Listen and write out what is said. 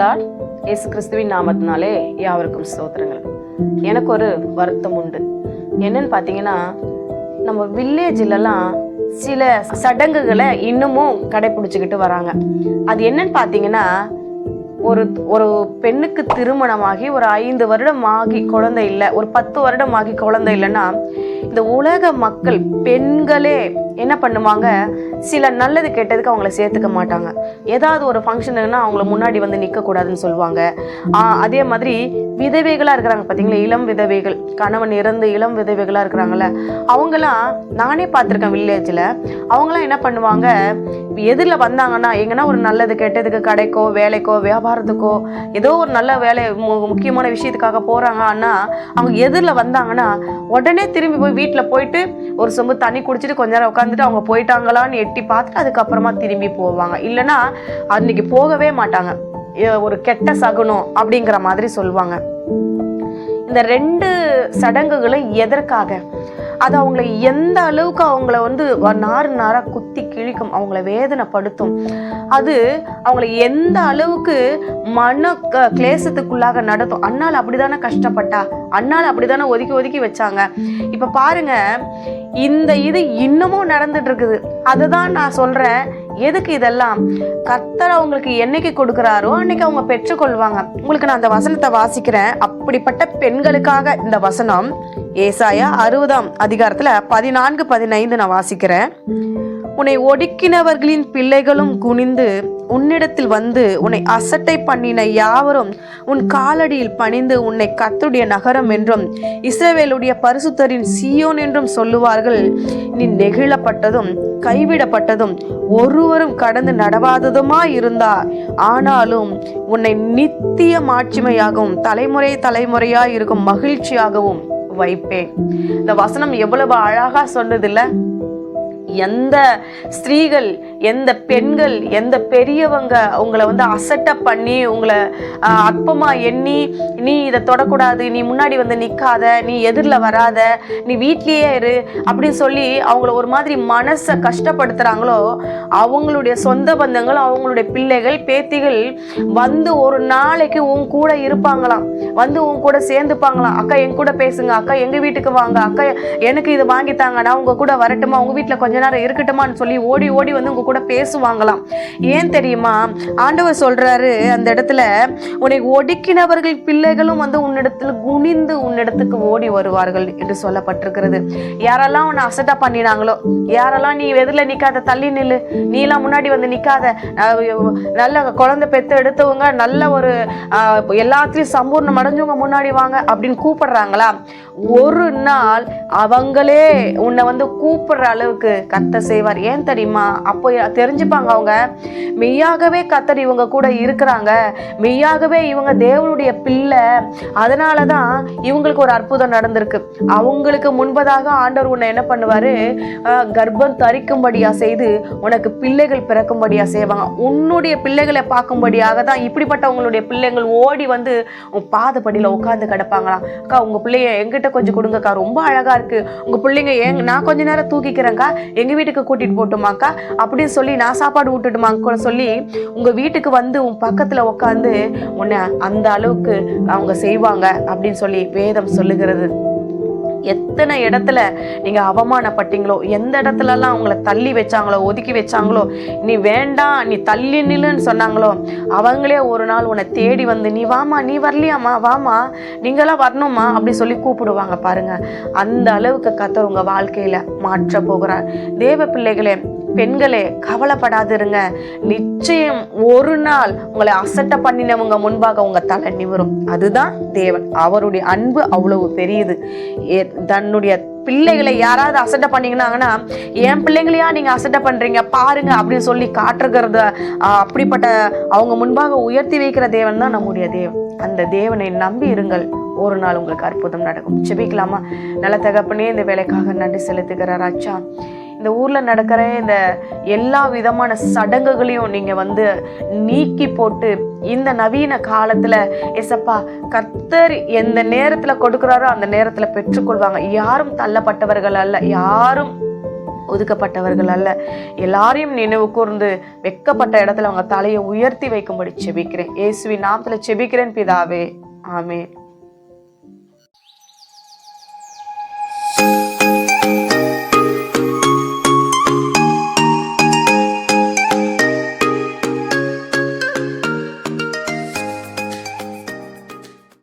Lord இயேசு கிறிஸ்துவின் நாமத்தினாலே யாவருக்கும் ஸ்தோத்திரங்கள். எனக்கு ஒரு வருத்தம் உண்டு. என்னன்னு பார்த்தீங்கன்னா நம்ம வில்லேஜிலலாம் சில சடங்குகளை இன்னமும் கடைபிடிச்சிக்கிட்டு வராங்க. அது என்னன்னு பார்த்தீங்கன்னா ஒரு ஒரு பெண்ணுக்கு திருமணமாகி ஒரு ஐந்து வருடம் ஆகி குழந்தை இல்லை ஒரு பத்து வருடம் ஆகி குழந்தை இல்லைன்னா இந்த உலக மக்கள் பெண்களே என்ன பண்ணுவாங்க? சில நல்லது கெட்டதுக்கு அவங்கள சேர்த்துக்க மாட்டாங்க. ஏதாவது ஒரு ஃபங்க்ஷனுன்னா அவங்கள முன்னாடி வந்து நிற்கக்கூடாதுன்னு சொல்லுவாங்க. அதே மாதிரி விதவைகளாக இருக்கிறாங்க பார்த்தீங்களா இளம் விதவைகள் கணவன் இறந்து இளம் விதவைகளாக இருக்கிறாங்கல்ல அவங்களாம் நானே பார்த்துருக்கேன் வில்லேஜில் அவங்களாம் என்ன பண்ணுவாங்க? எதிரில் வந்தாங்கன்னா எங்கன்னா ஒரு நல்லது கெட்டதுக்கு கடைக்கோ வேலைக்கோ வியாபாரத்துக்கோ ஏதோ ஒரு நல்ல வேலை மு- முக்கியமான விஷயத்துக்காக போகிறாங்கன்னா அவங்க எதிரில் வந்தாங்கன்னா உடனே திரும்பி போய் வீட்டில் போயிட்டு ஒரு சொம்பு தண்ணி குடிச்சிட்டு கொஞ்ச நேரம் உட்காந்துட்டு அவங்க போயிட்டாங்களான்னு எட்டி பார்த்துட்டு அதுக்கப்புறமா திரும்பி போவாங்க. இல்லைன்னா அன்னைக்கு போகவே மாட்டாங்க. ஒரு கெட்ட சகுனம் அப்படிங்கிற மாதிரி சொல்லுவாங்க. இந்த ரெண்டு சடங்குகளும் எதற்காக? அது அவங்கள எந்த அளவுக்கு அவங்கள வந்து வ- நாறு நாராக குத்தி கிழிக்கும் அவங்கள வேதனைப்படுத்தும். அது அவங்கள எந்த அளவுக்கு மன க- கிளேசத்துக்குள்ளாக நடத்தும். அண்ணால் அப்படிதானே கஷ்டப்பட்டா? அண்ணால் அப்படிதானே ஒதுக்கி ஒதுக்கி வச்சாங்க. இப்போ பாருங்க இந்த இது இன்னமும் நடந்துட்டு இருக்குது அதுதான் நான் சொல்கிறேன் எதுக்கு இதெல்லாம்? கர்த்தர் அவங்களுக்கு என்னைக்கு கொடுக்குறாரோ அன்னைக்கு அவங்க பெற்றுக்கொள்வாங்க. உங்களுக்கு நான் அந்த வசனத்தை வாசிக்கிறேன். அப்படிப்பட்ட பெண்களுக்காக இந்த வசனம். ஏசாயா அறுபதாம் அதிகாரத்துல பதினான்கு பதினைந்து நான் வாசிக்கிறேன். உன்னை ஒடுக்கினவர்களின் பிள்ளைகளும் குனிந்து உன்னிடத்தில் வந்து உன்னை அசட்டை பண்ணின யாவரும் உன் காலடியில் பணிந்து உன்னை கத்துடைய நகரம் என்றும் இஸ்ரவேலுடைய பரிசுத்தரின் சியோன் என்றும் சொல்லுவார்கள். நீ நெகிழப்பட்டதும் கைவிடப்பட்டதும் ஒருவரும் கடந்து நடவாததுமா இருந்தா ஆனாலும் உன்னை நித்திய மாட்சிமையாகவும் தலைமுறை தலைமுறையாய் இருக்கும் மகிழ்ச்சியாகவும் வைப்பேன். இந்த வசனம் எவ்வளவு அழகா சொன்னது எந்த ஸ்திரீகள் எந்த பெண்கள் எந்த பெரியவங்க உங்களை வந்து அசட்டை பண்ணி உங்களை அற்பமாக எண்ணி நீ இதை தொடக்கூடாது நீ முன்னாடி வந்து நிற்காத நீ எதிரில் வராத நீ வீட்லேயே இரு அப்படின்னு சொல்லி அவங்கள ஒரு மாதிரி மனசை கஷ்டப்படுத்துகிறாங்களோ அவங்களுடைய சொந்த பந்தங்கள் அவங்களுடைய பிள்ளைகள் பேத்திகள் வந்து ஒரு நாளைக்கு உன் கூட இருப்பாங்களாம். வந்து உன் கூட சேர்ந்துப்பாங்களாம். அக்கா என் கூட பேசுங்க அக்கா எங்க வீட்டுக்கு வாங்க அக்கா எனக்கு இது வாங்கித்தாங்க நான் உங்க கூட வரட்டுமா உங்க வீட்டில் கொஞ்ச நேரம் இருக்கட்டுமான்னு சொல்லி ஓடி ஓடி வந்து உங்க கூட பேசுவாங்களாம். ஏன் தெரியுமா? ஆண்டவர் சொல்றாரு அந்த இடத்துல உன்னை ஒடுக்கினவர்கள் பிள்ளைகளும் வந்து உன்னிடத்தில் குனிந்து உன்னிடத்துக்கு ஓடி வருவார்கள் என்று சொல்லப்பட்டிருக்கிறது. யாரெல்லாம் உன்னை அசட்டா பண்ணினாங்களோ யாரெல்லாம் நீ எதில் நிக்காத தள்ளி நில்லு நீலாம் முன்னாடி வந்து நிற்காத நல்ல குழந்தை பெற்று எடுத்தவங்க நல்ல ஒரு எல்லாத்துலேயும் சம்பூர்ணம் அடைஞ்சவங்க முன்னாடி வாங்க அப்படின்னு கூப்பிடுறாங்களா? ஒரு நாள் அவங்களே உன்னை வந்து கூப்பிடுற அளவுக்கு கத்த செய்வார். ஏன் தெரியுமா? அப்போ தெரிஞ்சுப்பாங்க அவங்க மெய்யாகவே கத்தர் இவங்க கூட இருக்கிறாங்க. மெய்யாகவே இவங்க தேவனுடைய பிள்ளை. அதனால தான் இவங்களுக்கு ஒரு அற்புதம் நடந்திருக்கு. அவங்களுக்கு முன்பதாக ஆண்டவர் உன்னை என்ன பண்ணுவார்? கர்ப்பம் தரிக்கும்படியாக செய்து உனக்கு பிள்ளைகள் பிறக்கும்படியா செய்வாங்க உன்னுடைய பிள்ளைகளை பார்க்கும்படியாக தான் இப்படிப்பட்டவங்களுடைய பிள்ளைகள் ஓடி வந்து உன் பாதப்படியில் உட்காந்து கிடப்பாங்களாம் அக்கா உங்க பிள்ளைய எங்கிட்ட கொஞ்சம் கொடுங்கக்கா. ரொம்ப அழகா இருக்கு. உங்க பிள்ளைங்க எங் நான் கொஞ்ச நேரம் தூக்கிக்கிறேங்க்கா எங்க வீட்டுக்கு கூட்டிட்டு போட்டுமாக்கா அப்படின்னு சொல்லி நான் சாப்பாடு விட்டுட்டுமாங்க சொல்லி உங்க வீட்டுக்கு வந்து உன் பக்கத்துல உட்காந்து உன்னை அந்த அளவுக்கு அவங்க செய்வாங்க அப்படின்னு சொல்லி வேதம் சொல்லுகிறது. எத்தனை இடத்துல நீங்கள் அவமானப்பட்டீங்களோ எந்த இடத்துலலாம் உங்களை தள்ளி வச்சாங்களோ ஒதுக்கி வச்சாங்களோ நீ வேண்டாம் நீ தள்ளி நில்லுன்னு சொன்னாங்களோ அவங்களே ஒரு நாள் உன்னை தேடி வந்து நீ வாமா நீ வரலையாம்மா வாமா நீங்களாம் வரணுமா அப்படி சொல்லி கூப்பிடுவாங்க பாருங்க. அந்த அளவுக்கு கத்தர் உங்கள் வாழ்க்கையில் மாற்ற போகிறார். தேவ பிள்ளைகளே பெண்களே கவலைப்படாதிருங்க. நிச்சயம் ஒரு நாள் உங்களை அசட்டை பண்ணினவங்க முன்பாக உங்க தலை நிவரும் அதுதான் தேவன். அவருடைய அன்பு அவ்வளவு பெரியது. தன்னுடைய பிள்ளைகளை யாராவது அசட்டை பண்ணீங்கன்னாங்கன்னா என் பிள்ளைங்களையா நீங்க அசட்டை பண்றீங்க? பாருங்க அப்படின்னு சொல்லி காட்டுகிறத அப்படிப்பட்ட அவங்க முன்பாக உயர்த்தி வைக்கிற தேவன் தான் நம்முடைய தேவன். அந்த தேவனை நம்பி இருங்கள். ஒரு நாள் உங்களுக்கு அற்புதம் நடக்கும். செபிக்கலாமா நல்ல தகப்பனே இந்த வேலைக்காக நன்றி செலுத்துகிறார் ராச்சா இந்த ஊர்ல நடக்கிற இந்த எல்லா விதமான சடங்குகளையும் நீங்க வந்து நீக்கி போட்டு இந்த நவீன காலத்துல எசப்பா கர்த்தர் எந்த நேரத்துல கொடுக்குறாரோ அந்த நேரத்துல பெற்றுக்கொள்வாங்க. யாரும் தள்ளப்பட்டவர்கள் அல்ல யாரும் ஒதுக்கப்பட்டவர்கள் அல்ல. எல்லாரையும் நினைவு கூர்ந்து வெக்கப்பட்ட இடத்துல அவங்க தலையை உயர்த்தி வைக்கும்படி செபிக்கிறேன். இயேசுவின் நாமத்துல செபிக்கிறேன் பிதாவே. ஆமே